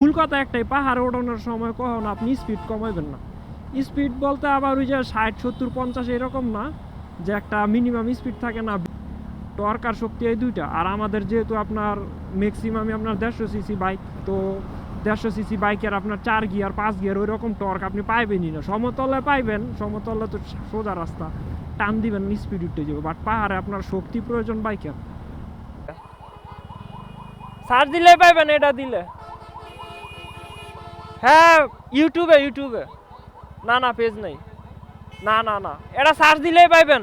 মূল কথা একটাই, পাহাড়ে ওঠানোর সময় কখনো আপনি স্পিড কমাইবেন না। স্পিড বলতে আবার ওই যে ষাট, সত্তর, পঞ্চাশ এরকম না, যে একটা মিনিমাম স্পিড থাকে না টর্ক আর শক্তি এই দুইটা। আর আমাদের যেহেতু আপনার ম্যাক্সিমামই আপনার দেড়শো সিসি বাইক তো দেড়শো সিসি বাইকের আপনার চার গিয়ার পাঁচ গিয়ার ওই রকম টর্ক আপনি পাইবেনই না। সমতলে পাইবেন, সমতলে তো সোজা রাস্তা, টান দিবেন স্পিড উঠে যাবে। বাট পাহাড়ে আপনার শক্তি প্রয়োজন বাইকের সার দিলে পাইবেন, এটা দিলে। হ্যাঁ ইউটিউবে ইউটিউবে না না পেজ নেই। না না না। এটা সার্চ দিলেই পাইবেন।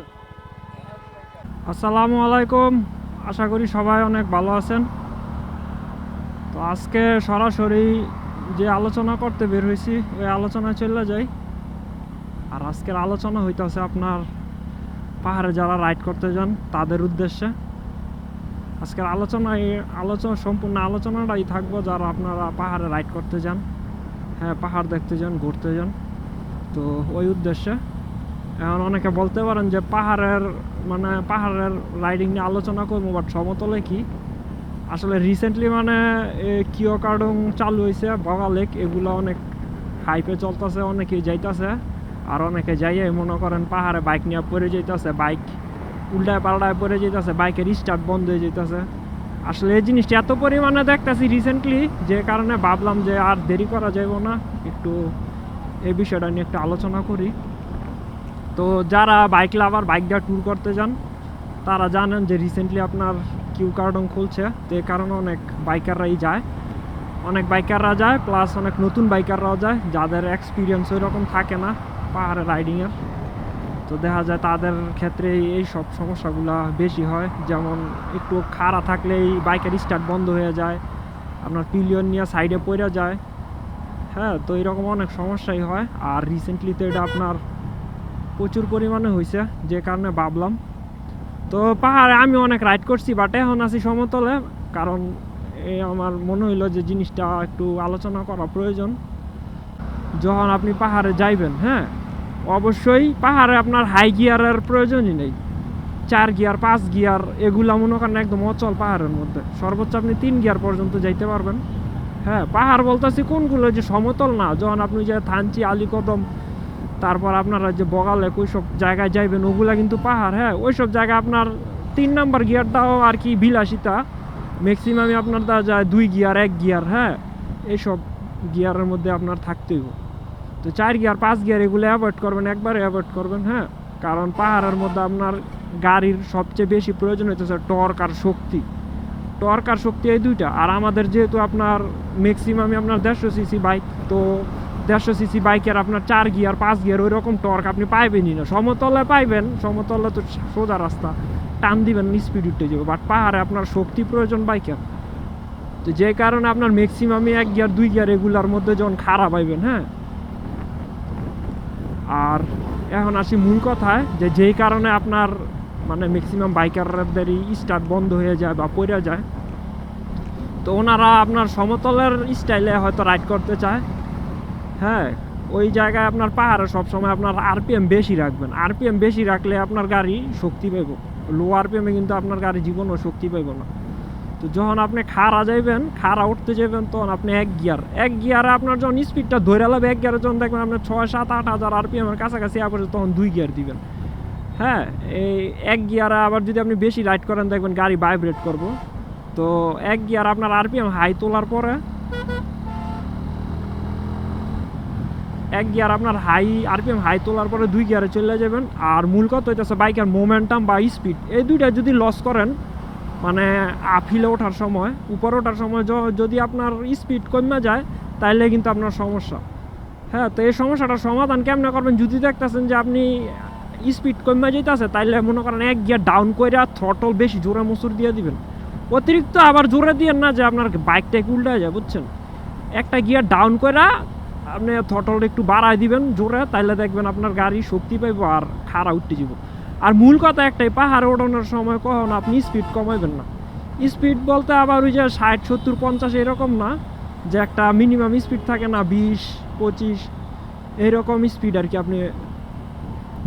আসসালামু আলাইকুম। আশা করি সবাই অনেক ভালো আছেন। তো আজকে সরাসরি যে আলোচনা করতে বের হয়েছি, ওই আলোচনায় চলে যাই। আর আজকের আলোচনা হইতেছে আপনার পাহাড়ে যারা রাইড করতে যান, তাদের উদ্দেশ্যে। আজকের আলোচনায়, আলোচনা, সম্পূর্ণ আলোচনাটাই থাকব, যারা আপনারা পাহাড়ে রাইড করতে যান। হ্যাঁ পাহাড় দেখতে যান, ঘুরতে যান। তো ওই উদ্দেশ্যে। এখন অনেকে বলতে পারেন যে পাহাড়ের মানে পাহাড়ের রাইডিং নিয়ে আলোচনা করব বাট সমতলে কি? আসলে রিসেন্টলি মানে কিও কার্ডং চালু হয়েছে বগা লেক এগুলো অনেক হাইপে চলতেছে, অনেকেই যাইতাছে। আর অনেকে যাইয়ে মনে করেন পাহাড়ে বাইক নিয়ে পড়ে যাইতেছে বাইক উল্টায় পাল্টায় পড়ে যাইতেছে বাইকের স্টার্ট বন্ধ হয়ে যাইতেছে। আসলে এই জিনিসটা এত পরিমাণে দেখতেছি রিসেন্টলি যে কারণে ভাবলাম যে আর দেরি করা যাইব না, একটু এই বিষয়টা নিয়ে একটু আলোচনা করি। তো যারা বাইক লাভার বাইক দিয়ে ট্যুর করতে যান, তারা জানেন যে রিসেন্টলি আপনার কিউ কার্ডন খুলছে, তো এই কারণে অনেক বাইকাররাই যায়। অনেক বাইকাররা যায় প্লাস অনেক নতুন বাইকাররাও যায়, যাদের এক্সপিরিয়েন্স ওই রকম থাকে না পাহাড়ে রাইডিংয়ের তো দেখা যায় তাদের ক্ষেত্রে এই সব সমস্যাগুলো বেশি হয়। যেমন একটু খাড়া থাকলেই বাইকের স্টার্ট বন্ধ হয়ে যায়, আপনার পিলিয়ন নিয়ে সাইডে পড়ে যায়। হ্যাঁ তো এরকম অনেক সমস্যাই হয়। আর রিসেন্টলি তো এটা আপনার প্রচুর পরিমাণে হয়েছে যে কারণে ভাবলাম। তো পাহাড়ে আমি অনেক রাইড করছি বাট এখন আছি সমতলে, কারণ এই আমার মনে হইল যে জিনিসটা একটু আলোচনা করা প্রয়োজন। যখন আপনি পাহাড়ে যাইবেন হ্যাঁ অবশ্যই পাহাড়ে আপনার হাই গিয়ারের প্রয়োজনই নেই। চার গিয়ার পাঁচ গিয়ার এগুলা মনে করেন একদম অচল পাহাড়ের মধ্যে। সর্বোচ্চ আপনি তিন গিয়ার পর্যন্ত যাইতে পারবেন। হ্যাঁ পাহাড় বলতেছি কোনগুলো যে সমতল না, যখন আপনি যে থানচি, আলিকদম, তারপর আপনারা যে বগালে ওইসব জায়গায় যাইবেন, ওগুলা কিন্তু পাহাড় হ্যাঁ ওইসব জায়গায় আপনার তিন নাম্বার গিয়ারটাও আর কি বিলাসিতা। ম্যাক্সিমামই আপনার দেওয়া যায় দুই গিয়ার এক গিয়ার হ্যাঁ এইসব গিয়ারের মধ্যে আপনার থাকতেই হবে। তো চার গিয়ার, পাঁচ গিয়ার এগুলো অ্যাভয়েড করবেন, একবারে অ্যাভয়েড করবেন হ্যাঁ? কারণ পাহাড়ের মধ্যে আপনার গাড়ির সবচেয়ে বেশি প্রয়োজন হইতেছে টর্ক আর শক্তি। টর্ক আর শক্তি এই দুইটা। আর আমাদের যেহেতু আপনার ম্যাক্সিমামই আপনার দেড়শো সিসি বাইক তো দেড়শো সিসি বাইকের আপনার চার গিয়ার, পাঁচ গিয়ার ওই রকম টর্ক আপনি পাইবেনই না। সমতলে পাইবেন, সমতলে তো সোজা রাস্তা। টান দিবেন স্পিড উঠে যাবে। বাট পাহাড়ে আপনার শক্তি প্রয়োজন বাইকের তো যে কারণে আপনার ম্যাক্সিমামই এক গিয়ার, দুই গিয়ার এগুলার মধ্যে যখন খারাপ পাইবেন হ্যাঁ? আর এখন আসি মূল কথায়, যে যেই কারণে আপনার মানে ম্যাক্সিমাম বাইকারদেরই স্টার্ট বন্ধ হয়ে যায় বা পড়ে যায়, তো ওনারা আপনার সমতলের স্টাইলে হয়তো রাইড করতে চায়। হ্যাঁ ওই জায়গায় আপনার পাহাড়ে সবসময় আপনার আরপিএম বেশি রাখবেন। আরপিএম বেশি রাখলে আপনার গাড়ি শক্তি পাইব। লো আরপিএমে কিন্তু আপনার গাড়ি জীবনও শক্তি পাইব না। তো যখন আপনি খাড়া যাইবেন, খাড়া উঠতে যাবেন তখন আপনি এক গিয়ার। এক গিয়ারে আপনার যখন স্পিডটা ধরে লাগবে এক গিয়ারে যখন দেখবেন আপনার ছয়, সাত, আট হাজার আরপিএমের কাছাকাছি আবার তখন দুই গিয়ার দিবেন। হ্যাঁ এই এক গিয়ারে আবার যদি আপনি বেশি রাইড করেন, দেখবেন গাড়ি ভাইব্রেট করব। তো এক গিয়ার আপনার আরপিএম হাই তোলার পরে, এক গিয়ার আপনার হাই আরপিএম হাই তোলার পরে দুই গিয়ারে চলে যাবেন। আর মূল কথা হইতেছে বাইকের মোমেন্টাম বা স্পিড এই দুইটা যদি লস করেন মানে আফিলে ওঠার সময়, উপরে ওঠার সময় যদি আপনার স্পিড কমে যায় তাহলে কিন্তু আপনার সমস্যা। হ্যাঁ তো এই সমস্যাটার সমাধান কেমনে করবেন? যদি দেখতেছেন যে আপনি স্পিড কমে যেতেছে তাইলে মনে করেন এক গিয়ার ডাউন করে থ্রটল বেশি জোরে মুসুর দিয়ে দিবেন। অতিরিক্ত আবার জোরে দিয়েন না যে আপনার বাইকটা উল্টে যায়, বুঝছেন? একটা গিয়ার ডাউন করে আপনি থ্রটল একটু বাড়ায় দিবেন জোরে, তাইলে দেখবেন আপনার গাড়ি শক্তি পাইব আর খাড়া উঠতে যাব আর মূল কথা একটাই, পাহাড়ে ওঠানোর সময় কখন আপনি স্পিড কমাইবেন না। স্পিড বলতে আবার ওই যে ষাট, সত্তর, পঞ্চাশ এরকম না, যে একটা মিনিমাম স্পিড থাকে না, বিশ, পঁচিশ, এরকম স্পিড আর কি আপনি।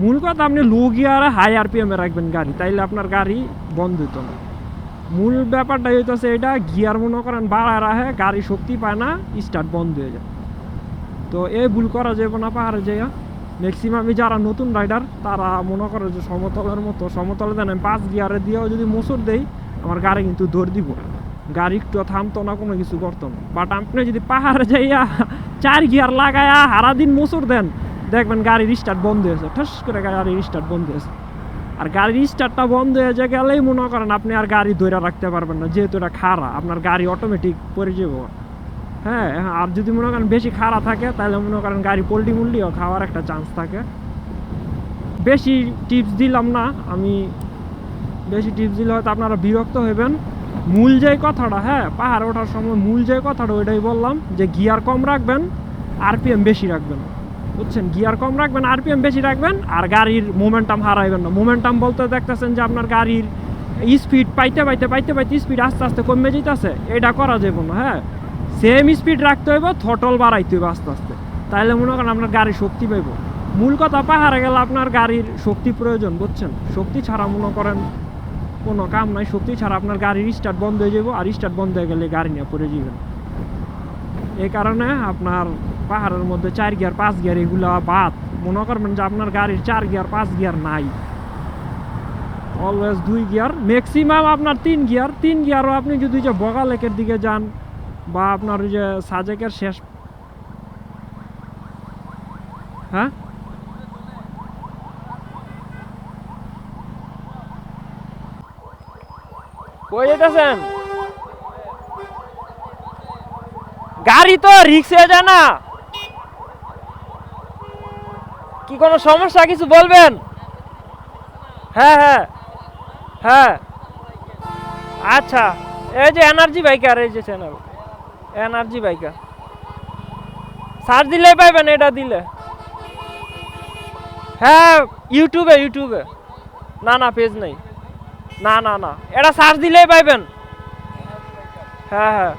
মূল কথা আপনি লো গিয়ারে হাই আরপিএমে রাখবেন গাড়ি, তাইলে আপনার গাড়ি বন্ধ হতো না। মূল ব্যাপারটা হইতেছে এটা গিয়ার মনে করেন বাড়ায় রাখে, গাড়ি শক্তি পায় না স্টার্ট বন্ধ হয়ে যায়। তো এই ভুল করা যাবে না পাহাড়ে যাইয়া। ম্যাক্সিমামই যারা নতুন রাইডার তারা মনে করে যে সমতলের মতো, সমতলে দেন আমি পাঁচ গিয়ারে দিয়েও যদি মোচর দেই, আমার গাড়ি কিন্তু দৌড় দিব। গাড়ি একটু থামতো না, কোনো কিছু করতো না। বাট আপনি যদি পাহাড়ে যাইয়া চার গিয়ার লাগায়া সারাদিন মোসর দেন, দেখবেন গাড়ির স্টার্ট বন্ধ হয়েছে ঠাস করে গাড়ির স্টার্ট বন্ধ হয়েছে আর গাড়ির স্টার্টটা বন্ধ হয়ে গেলেই মনে করেন আপনি আর গাড়ি ধরে রাখতে পারবেন না, যেহেতু এটা খাড়া, আপনার গাড়ি অটোমেটিক পড়ে যাব। হ্যাঁ আর যদি মনে করেন বেশি খাড়া থাকে, তাহলে মনে করেন গাড়ি পোল্টি মুল্টিও খাওয়ার একটা চান্স থাকে। বেশি টিপস দিলাম না, আমি বেশি টিপস দিলে হয়তো আপনারা বিরক্ত হবেন। মূল যে কথাটা হ্যাঁ পাহাড় ওঠার সময় মূল যে কথাটা, ওইটাই বললাম, যে গিয়ার কম রাখবেন আরপিএম বেশি রাখবেন। বুঝছেন? গিয়ার কম রাখবেন আরপিএম বেশি রাখবেন, আর গাড়ির মোমেন্টাম হারাইবেন না। মোমেন্টাম বলতে দেখতেছেন যে আপনার গাড়ির স্পিড পাইতে পাইতে পাইতে পাইতে স্পিড আস্তে আস্তে কমে যেতেছে এটা করা যাবে না হ্যাঁ? সেম স্পিড রাখতে হইব থটল বাড়াইতে হইব আস্তে আস্তে। তাহলে মনে করেন আপনার গাড়ি শক্তি পাইব। মূল কথা, পাহাড়ে গেলে আপনার গাড়ির শক্তি প্রয়োজন, বুঝছেন? শক্তি ছাড়া মনে করেন কোনো কাম নাই, শক্তি ছাড়া আপনার গাড়ির স্টার্ট বন্ধ হয়ে যাব আর স্টার্ট বন্ধ হয়ে গেলে গাড়ি নিয়ে পড়ে যাবেন এই কারণে আপনার পাহাড়ের মধ্যে চার গিয়ার, পাঁচ গিয়ার, এগুলা বাদ। মনে করবেন যে আপনার গাড়ির চার গিয়ার, পাঁচ গিয়ার নাই। অলওয়েজ দুই গিয়ার ম্যাক্সিমাম আপনার তিন গিয়ার। তিন গিয়ারও আপনি যদি যে বগা লেকের দিকে যান বা আপনার ওই যে সাজেকের শেষ হ্যাঁ? কই যেতেছেন? গাড়ি তো রিক্স যায় না। কি কোনো সমস্যা? কিছু বলবেন? হ্যাঁ হ্যাঁ হ্যাঁ। আচ্ছা এই যে এনার্জি বাইকার, এই যে চ্যানেল এনার্জি বাইকার। সার্চ দিলে পাইবেন এটা দিলে। হ্যাঁ ইউটিউবে ইউটিউবে। না না পেজ নেই। না না না, এটা সার্চ দিলেই পাইবেন। হ্যাঁ হ্যাঁ।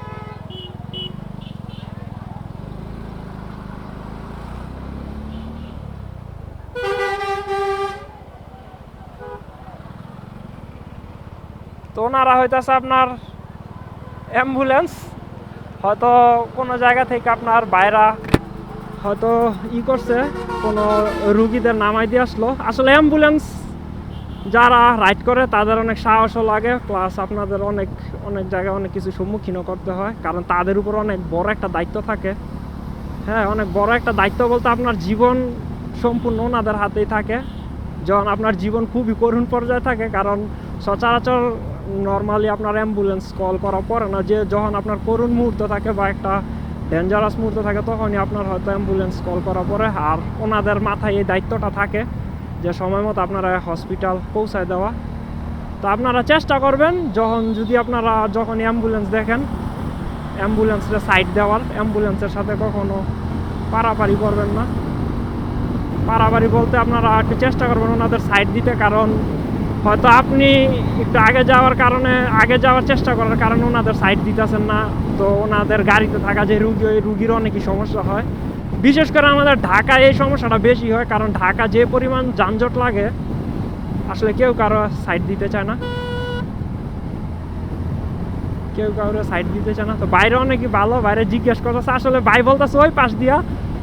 তো ওনারা হইতেছে আপনার অ্যাম্বুলেন্স হয়তো কোনো জায়গা থেকে আপনার বাইরা হয়তো ই করছে, কোনো রুগীদের নামাই দিয়ে আসলো। আসলে অ্যাম্বুলেন্স যারা রাইড করে, তাদের অনেক সাহসও লাগে প্লাস আপনাদের অনেক অনেক জায়গায় অনেক কিছু সম্মুখীনও করতে হয়, কারণ তাদের উপর অনেক বড় একটা দায়িত্ব থাকে। হ্যাঁ অনেক বড় একটা দায়িত্ব বলতে আপনার জীবন সম্পূর্ণ ওনাদের হাতেই থাকে। যখন আপনার জীবন খুবই করুণ পর্যায়ে থাকে, কারণ সচরাচর নর্মালি আপনার অ্যাম্বুলেন্স কল করা পড়ে না, যে যখন আপনার করুণ মুহূর্ত থাকে বা একটা ডেঞ্জারাস মুহূর্ত থাকে, তখনই আপনার হয়তো অ্যাম্বুলেন্স কল করা পড়ে আর ওনাদের মাথায় এই দায়িত্বটা থাকে যে সময় মতো আপনারা হসপিটাল পৌঁছায় দেওয়া। তো আপনারা চেষ্টা করবেন, যখন যদি আপনারা যখন অ্যাম্বুলেন্স দেখেন অ্যাম্বুলেন্সের সাইড দেওয়ার অ্যাম্বুলেন্সের সাথে কখনো পারাপারি করবেন না। পারাপারি বলতে আপনারা একটু চেষ্টা করবেন ওনাদের সাইড দিতে, কারণ হয়তো আপনি একটু আগে যাওয়ার কারণে, আগে যাওয়ার চেষ্টা করার কারণে ওনাদের সাইড দিতেছেন না। তো ওনাদের গাড়িতে থাকা যে রুগী, ওই রুগীর অনেকই সমস্যা হয়। বিশেষ করে আমাদের ঢাকায় এই সমস্যাটা বেশি হয়, কারণ ঢাকা যে পরিমাণ যানজট লাগে, আসলে কেউ কারও সাইড দিতে চায় না। কেউ কারও সাইড দিতে চায় না। তো বাইরে অনেকই ভালো, বাইরে জিজ্ঞেস করতেছে, আসলে ভাই বলতেছে, ওই পাশ দিয়া।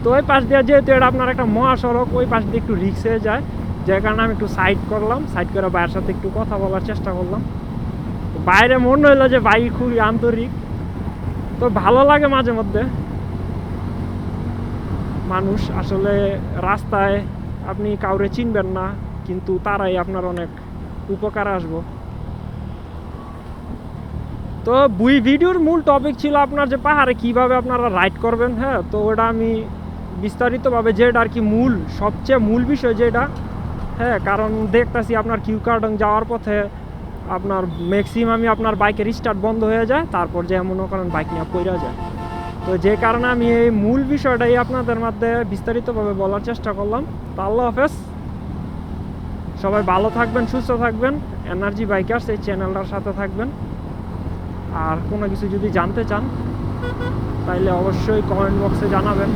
তো ওই পাশ দিয়া যেহেতু এটা আপনার একটা মহাসড়ক, ওই পাশ দিয়ে একটু রিক্স হয়ে যায়। যে কারণে আমি একটু সাইড করলাম সাইড করে ভাইয়ের সাথে একটু কথা বলার চেষ্টা করলাম। বাইরে মনে হইল যে ভাই খুবই আন্তরিক। তো ভালো লাগে মাঝে মধ্যে। মানুষ আসলে রাস্তায় আপনি কাউরে চিনবেন না, কিন্তু তারাই আপনার অনেক উপকার আসব। তো বুই ভিডিওর মূল টপিক ছিল আপনার যে পাহাড়ে কীভাবে আপনারা রাইড করবেন হ্যাঁ? তো ওটা আমি বিস্তারিতভাবে যেটা আর কি মূল, সবচেয়ে মূল বিষয় যেটা হ্যাঁ কারণ দেখতেছি আপনার কিউ কার্ডং যাওয়ার পথে আপনার ম্যাক্সিমামই আপনার বাইকের স্টার্ট বন্ধ হয়ে যায়, তারপর যে মনে করেন বাইক নিয়ে পড়ে যায়। তো যে কারণে আমি এই মূল বিষয়টাই আপনাদের মধ্যে বিস্তারিতভাবে বলার চেষ্টা করলাম। তো আল্লাহ হাফেজ। সবাই ভালো থাকবেন, সুস্থ থাকবেন। এনার্জি বাইকার্স এই চ্যানেলটার সাথে থাকবেন। আর কোনো কিছু যদি জানতে চান, তাইলে অবশ্যই কমেন্ট বক্সে জানাবেন।